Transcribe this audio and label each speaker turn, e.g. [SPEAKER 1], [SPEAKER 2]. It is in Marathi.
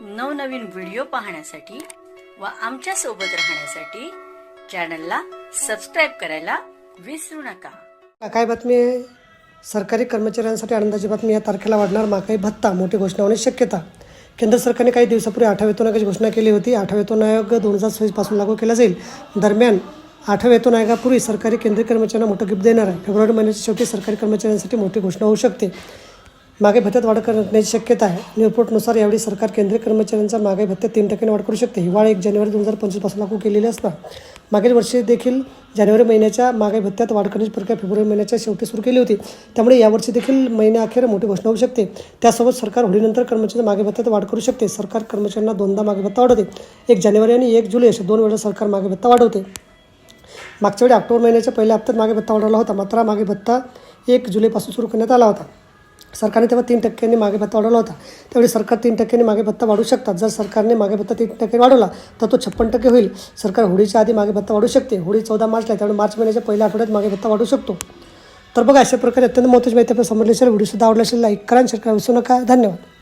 [SPEAKER 1] नवनवीन व्हिडिओ पाहण्यासाठी व आमच्यासोबत राहण्यासाठी चॅनलला सबस्क्राईब करायला विसरू नका.
[SPEAKER 2] काय बातमी आहे? सरकारी कर्मचाऱ्यांसाठी आनंदाची बातमी या तारखेला वाढणार महागाई भत्ता मोठी घोषणा होण्याची शक्यता. केंद्र सरकारने काही दिवसापूर्वी आठव्या वेतन आयोगाची घोषणा केली होती. आठव्या वेतन आयोग दोन हजार सव्वीसपासून लागू केला जाईल. दरम्यान आठव्या वेतन आयोगापूर्वी सरकारी केंद्रीय कर्मचाऱ्यांना मोठं गिफ्ट देणार आहे. फेब्रुवारी महिन्याच्या शेवटी सरकारी कर्मचाऱ्यांसाठी मोठी घोषणा होऊ शकते. मागे भत्त्यात वाढ करण्याची शक्यता आहे. रिपोर्टनुसार यावेळी सरकार केंद्रीय कर्मचाऱ्यांचा मागे भत्त्यात तीन टक्क्याने वाढ करू शकते. हिवाळा एक जानेवारी दोन हजार पंचवीसपासून लागू केलेली असता मागील वर्षी देखील जानेवारी महिन्याच्या मागे भत्त्यात वाढ करण्याची प्रक्रिया फेब्रुवारी महिन्याच्या शेवटी सुरू केली होती. त्यामुळे यावर्षी देखील महिन्याअखेर मोठी घोषणा होऊ शकते. त्यासोबत सरकार होळीनंतर कर्मचाऱ्यांच्या मागे भत्त्यात वाढ करू शकते. सरकार कर्मचाऱ्यांना दोनदा मागे भत्ता वाढवते. एक जानेवारी आणि एक जुलै अशा दोन वेळा सरकार मागे भत्ता वाढवते. मागच्या वेळी ऑक्टोबर महिन्याच्या पहिल्या हप्त्यात मागे भत्ता वाढवला होता. मात्र मागे भत्ता एक जुलैपासून सुरू करण्यात आला होता. सरकारने तेव्हा तीन टक्क्यांनी मागे भत्ता वाढवला होता. त्यावेळी सरकार तीन टक्क्यांनी मागे भत्ता वाढवू शकतात. जर सरकारने मागे भत्ता तीन टक्के वाढवला तर तो छप्पन टक्के होईल. सरकार होळीच्या आधी मागे भत्ता वाढवू शकते. होळी चौदा मार्चला आहे, त्यामुळे मार्च महिन्याच्या पहिल्या आठवड्यात मागे भत्ता वाढू शकतो. तर बघा अशा प्रकारे अत्यंत महत्त्वाची माहिती आपण समजली असेल व्हिडिओ सुद्धा आवडला असेल लाईक करा शेअर करा. विसरू नका. धन्यवाद.